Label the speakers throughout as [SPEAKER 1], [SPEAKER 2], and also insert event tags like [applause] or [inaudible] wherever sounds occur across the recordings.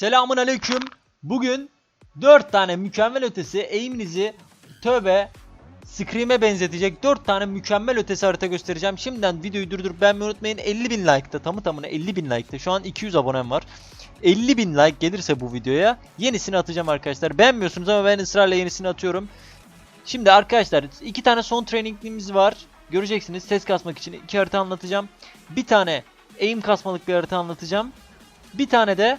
[SPEAKER 1] Selamun aleyküm. Bugün 4 tane mükemmel ötesi aim'inizi tövbe Scream'e benzetecek 4 tane mükemmel ötesi harita göstereceğim. Şimdiden videoyu durdurup beğenmeyi unutmayın. 50 bin like'ta tamı tamına 50 bin like'ta. Şu an 200 abonem var. 50 bin like gelirse bu videoya yenisini atacağım arkadaşlar. Beğenmiyorsunuz ama ben ısrarla yenisini atıyorum. Şimdi arkadaşlar iki tane son trainingimiz var. Göreceksiniz ses kasmak için iki harita anlatacağım. Bir tane aim kasmalık bir harita anlatacağım. Bir tane de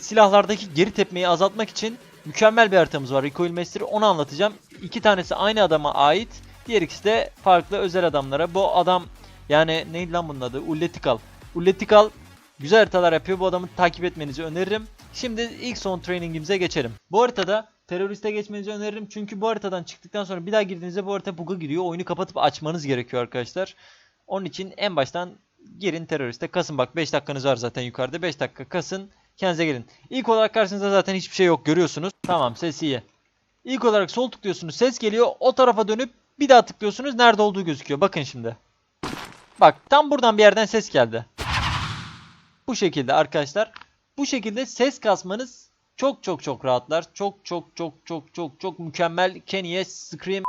[SPEAKER 1] silahlardaki geri tepmeyi azaltmak için mükemmel bir haritamız var. Recoil Master onu anlatacağım. İki tanesi aynı adama ait. Diğer ikisi de farklı özel adamlara. Bu adam yani neydi lan bunun adı? Ulletikal. Ulletikal güzel haritalar yapıyor. Bu adamı takip etmenizi öneririm. Şimdi ilk son trainingimize geçelim. Bu haritada teröriste geçmenizi öneririm. Çünkü bu haritadan çıktıktan sonra bir daha girdiğinizde bu harita bug'a giriyor. Oyunu kapatıp açmanız gerekiyor arkadaşlar. Onun için en baştan girin teröriste. Kasın bak 5 dakikanız var zaten yukarıda. 5 dakika kasın. Kendinize gelin. İlk olarak karşınızda zaten hiçbir şey yok görüyorsunuz. Tamam ses iyi. İlk olarak sol tıklıyorsunuz ses geliyor. O tarafa dönüp bir daha tıklıyorsunuz. Nerede olduğu gözüküyor. Bakın şimdi. Bak tam buradan bir yerden ses geldi. Bu şekilde arkadaşlar. Bu şekilde ses kasmanız çok çok çok rahatlar. Çok çok çok çok çok çok mükemmel. Kenny'e Scream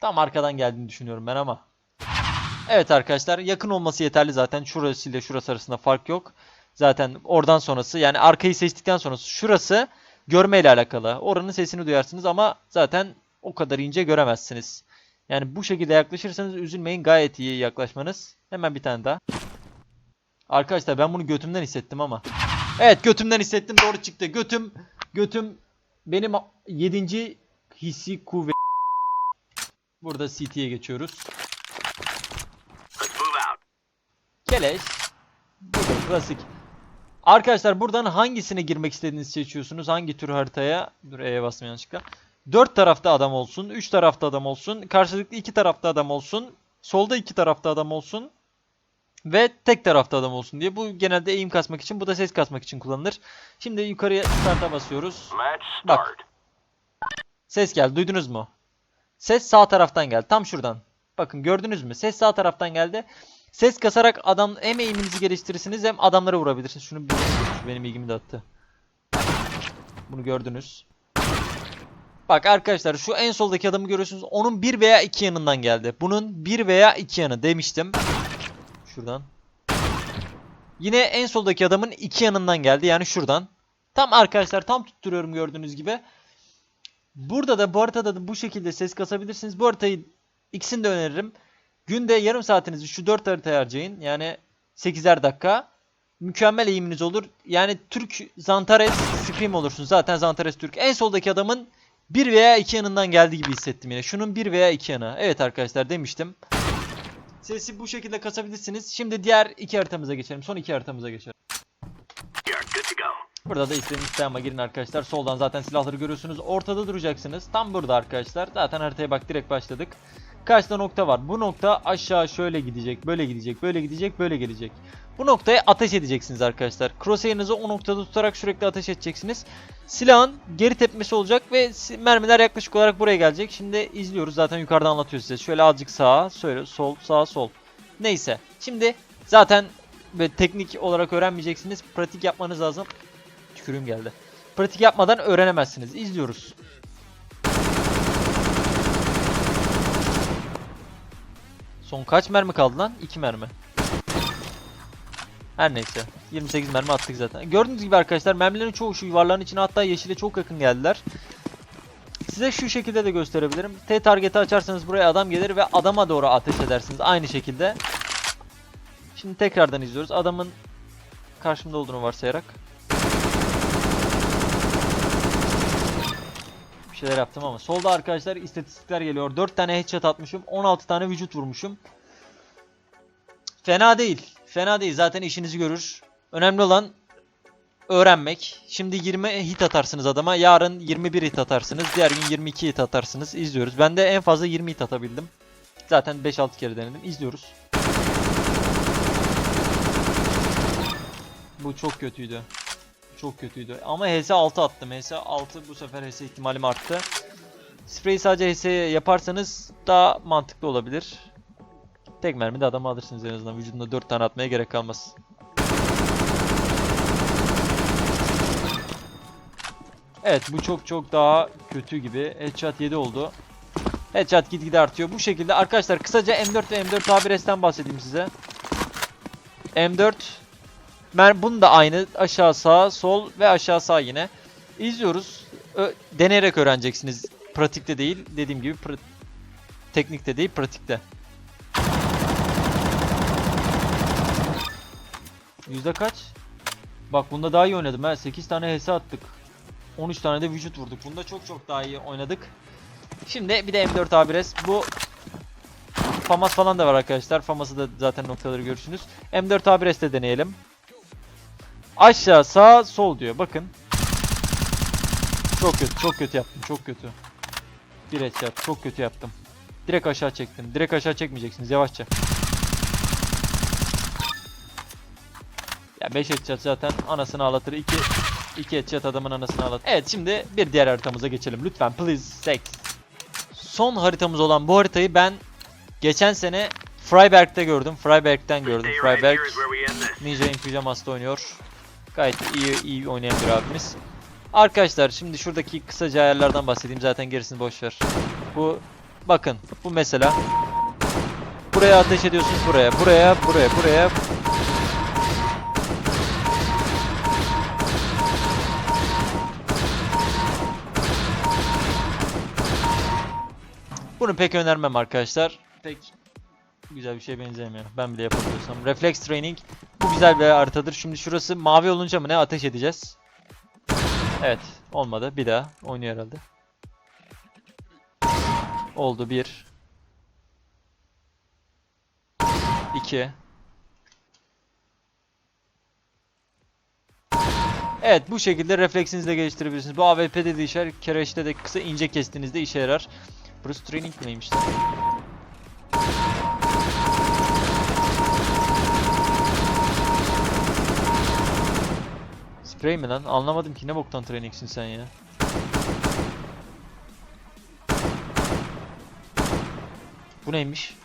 [SPEAKER 1] Tam arkadan geldiğini düşünüyorum ben ama. Evet arkadaşlar yakın olması yeterli zaten. Şurası ile şurası arasında fark yok. Zaten oradan sonrası yani arkayı seçtikten sonrası şurası görme ile alakalı. Oranın sesini duyarsınız ama zaten o kadar ince göremezsiniz. Yani bu şekilde yaklaşırsanız üzülmeyin gayet iyi yaklaşmanız. Hemen bir tane daha. Arkadaşlar ben bunu götümden hissettim ama. Evet götümden hissettim doğru çıktı. Götüm götüm benim 7. hissi kuvvet. Burada CT'ye geçiyoruz. Keleş. Klasik. Arkadaşlar buradan hangisine girmek istediğinizi seçiyorsunuz. Hangi tür haritaya? Dur E'ye basma yanlışlıkla. 4 tarafta adam olsun. 3 tarafta adam olsun. Karşılıklı 2 tarafta adam olsun. Solda 2 tarafta adam olsun. Ve tek tarafta adam olsun diye. Bu genelde aim kasmak için. Bu da ses kasmak için kullanılır. Şimdi yukarıya start'a basıyoruz. Bak. Ses geldi. Duydunuz mu? Ses sağ taraftan geldi. Tam şuradan. Bakın gördünüz mü? Ses sağ taraftan geldi. Ses kasarak adam hem eğiminizi geliştirirsiniz hem adamlara vurabilirsiniz. Şunu şu benim ilgimi dağıttı. Bunu gördünüz. Bak arkadaşlar şu en soldaki adamı görüyorsunuz. Onun bir veya iki yanından geldi. Bunun bir veya iki yanı demiştim. Şuradan. Yine en soldaki adamın iki yanından geldi. Yani şuradan. Tam arkadaşlar tam tutturuyorum gördüğünüz gibi. Burada da bu haritada da bu şekilde ses kasabilirsiniz. Bu haritayı ikisini de öneririm. Günde yarım saatinizi şu 4 haritaya harcayın. Yani 8'er dakika. Mükemmel eğiminiz olur. Yani Türk Zantares Scream olursunuz. Zaten Zantares Türk. En soldaki adamın bir veya iki yanından geldiği gibi hissettim yine. Şunun bir veya iki yanı. Evet arkadaşlar demiştim. Sesi bu şekilde kasabilirsiniz. Şimdi diğer iki haritamıza geçelim. Son iki haritamıza geçelim. Burada da istediğiniz silahıma girin arkadaşlar. Soldan zaten silahları görüyorsunuz. Ortada duracaksınız. Tam burada arkadaşlar. Zaten haritaya bak direkt başladık. Karşıda nokta var. Bu nokta aşağı şöyle gidecek, böyle gidecek, böyle gidecek, böyle gelecek. Bu noktaya ateş edeceksiniz arkadaşlar. Crosshair'ınızı o noktada tutarak sürekli ateş edeceksiniz. Silahın geri tepmesi olacak ve mermiler yaklaşık olarak buraya gelecek. Şimdi izliyoruz. Zaten yukarıdan anlatıyor size. Şöyle azıcık sağa, şöyle sol, sağ, sol. Neyse. Şimdi zaten ve teknik olarak öğrenmeyeceksiniz. Pratik yapmanız lazım. Tükürüğüm geldi. Pratik yapmadan öğrenemezsiniz. İzliyoruz. Son kaç mermi kaldı lan? 2 mermi. Her neyse. 28 mermi attık zaten. Gördüğünüz gibi arkadaşlar mermilerin çoğu şu yuvarların içine hatta yeşile çok yakın geldiler. Size şu şekilde de gösterebilirim. T target'i açarsanız buraya adam gelir ve adama doğru ateş edersiniz. Aynı şekilde. Şimdi tekrardan izliyoruz. Adamın karşımda olduğunu varsayarak. Şeyler yaptım ama. Solda arkadaşlar istatistikler geliyor. 4 tane headshot atmışım. 16 tane vücut vurmuşum. Fena değil. Fena değil. Zaten işinizi görür. Önemli olan öğrenmek. Şimdi 20 hit atarsınız adama. Yarın 21 hit atarsınız. Diğer gün 22 hit atarsınız. İzliyoruz. Ben de en fazla 20 hit atabildim. Zaten 5-6 kere denedim. İzliyoruz. Bu çok kötüydü. Çok kötüydü. Ama HS 6 attım. HS 6 bu sefer HS ihtimalim arttı. Spreyi sadece HS'ye yaparsanız daha mantıklı olabilir. Tek mermide adamı alırsınız en azından. Vücudunda 4 tane atmaya gerek kalmaz. Evet bu çok çok daha kötü gibi. Headshot 7 oldu. Headshot gitgide artıyor. Bu şekilde arkadaşlar kısaca M4 ve M4 A1S'ten bahsedeyim size. M4 ben bunu da aynı aşağı sağ sol ve aşağı sağ yine izliyoruz. Ö- deneyerek öğreneceksiniz. Pratikte değil. Dediğim gibi pra- teknikte değil, pratikte. Yüzde kaç? Bak bunda daha iyi oynadım ha. 8 tane HS attık. 13 tane de vücut vurduk. Bunda çok çok daha iyi oynadık. Şimdi bir de M4 A1S. Bu FAMAS falan da var arkadaşlar. FAMAS'ı da zaten noktaları görürsünüz. M4 A1S de deneyelim. Aşağı, sağ, sol diyor. Bakın. Çok kötü, çok kötü yaptım. Çok kötü. Bir headshot. Çok kötü yaptım. Direkt aşağı çektim. Direkt aşağı çekmeyeceksiniz. Yavaşça. Ya 5 headshot zaten anasını ağlatır. 2 2 headshot adamın anasını ağlatır. Evet şimdi bir diğer haritamıza geçelim. Lütfen please. Sex. Son haritamız olan bu haritayı ben geçen sene Freiberg'de gördüm. Freiberg'den gördüm. Freiberg. Ninja in Pyjamas'ta oynuyor. Gayet iyi iyi oynayan bir abimiz. Arkadaşlar şimdi şuradaki kısaca ayarlardan bahsedeyim zaten gerisini boş ver. Bu bakın bu mesela buraya ateş ediyorsunuz buraya buraya buraya buraya Bunu pek önermem arkadaşlar. Pek güzel bir şeye benzemiyor. Ben bile yapabiliyorsam. Reflex training bu güzel bir haritadır. Şimdi şurası mavi olunca mı ne ateş edeceğiz? Evet, olmadı. Bir daha oynuyor herhalde. Oldu bir. İki. Evet bu şekilde refleksinizi de geliştirebilirsiniz. Bu AWP'de de işe yarar. Kereç'te de kısa ince kestiğinizde işe yarar. Burası training neymiş Spray mi lan? Anlamadım ki ne boktan trainingsin sen ya. Bu neymiş?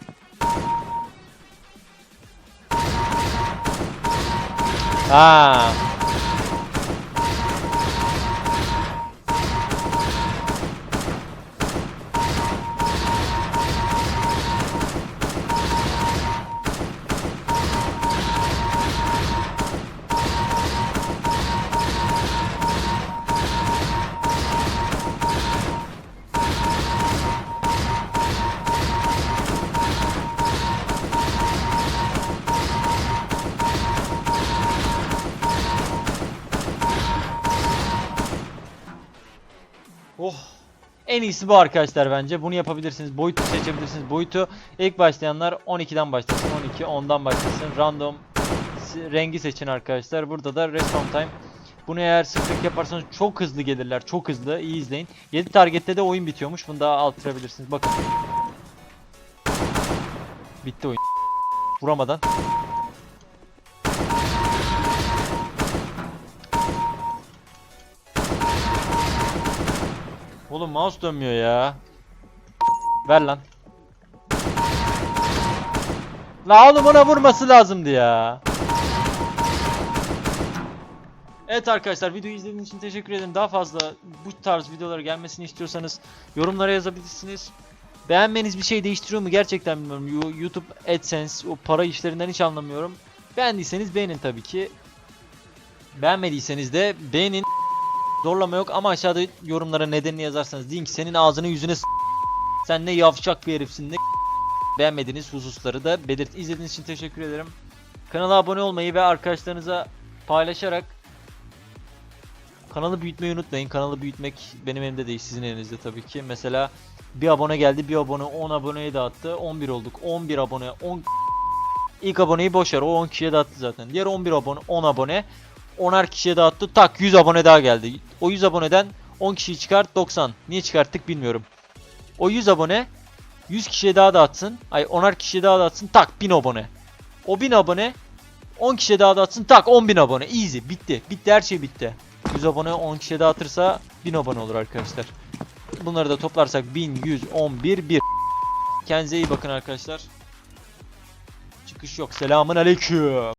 [SPEAKER 1] Ha. En iyisi bu arkadaşlar bence. Bunu yapabilirsiniz. Boyutu seçebilirsiniz. Boyutu ilk başlayanlar 12'den başlasın. 12, 10'dan başlasın. Random rengi seçin arkadaşlar. Burada da respawn time. Bunu eğer sıklık yaparsanız çok hızlı gelirler. Çok hızlı. İyi izleyin. 7 targette de oyun bitiyormuş. Bunu daha arttırabilirsiniz. Bakın. Bitti oyun. Vuramadan. Oğlum mouse dönmüyor ya. Ver lan. La oğlum ona vurması lazımdı ya. Evet arkadaşlar videoyu izlediğiniz için teşekkür ederim. Daha fazla bu tarz videolara gelmesini istiyorsanız yorumlara yazabilirsiniz. Beğenmeniz bir şey değiştiriyor mu gerçekten bilmiyorum. Yo- YouTube AdSense o para işlerinden hiç anlamıyorum. Beğendiyseniz beğenin tabii ki. Beğenmediyseniz de beğenin. Zorlama yok ama aşağıda yorumlara nedenini yazarsanız deyin ki senin ağzını yüzüne s- sen ne yavşak bir herifsin ne [laughs] beğenmediğiniz hususları da belirt. İzlediğiniz için teşekkür ederim. Kanala abone olmayı ve arkadaşlarınıza paylaşarak kanalı büyütmeyi unutmayın. Kanalı büyütmek benim elimde değil sizin elinizde tabii ki. Mesela bir abone geldi bir abone 10 aboneye dağıttı 11 olduk 11 abone 10 [laughs] İlk aboneyi boş ver o 10 kişiye dağıttı zaten. Diğer 11 abone 10 abone 10'ar kişiye dağıttı. Tak 100 abone daha geldi. O 100 aboneden 10 kişiyi çıkart 90. Niye çıkarttık bilmiyorum. O 100 abone 100 kişiye daha dağıtsın. Ay 10'ar kişiye daha dağıtsın. Tak 1000 abone. O 1000 abone 10 kişiye daha dağıtsın. Tak 10.000 abone. Easy. Bitti. Bitti her şey bitti. 100 abone 10 kişiye dağıtırsa 1000 abone olur arkadaşlar. Bunları da toplarsak 1111 1. Kendinize iyi bakın arkadaşlar. Çıkış yok. Selamun aleyküm.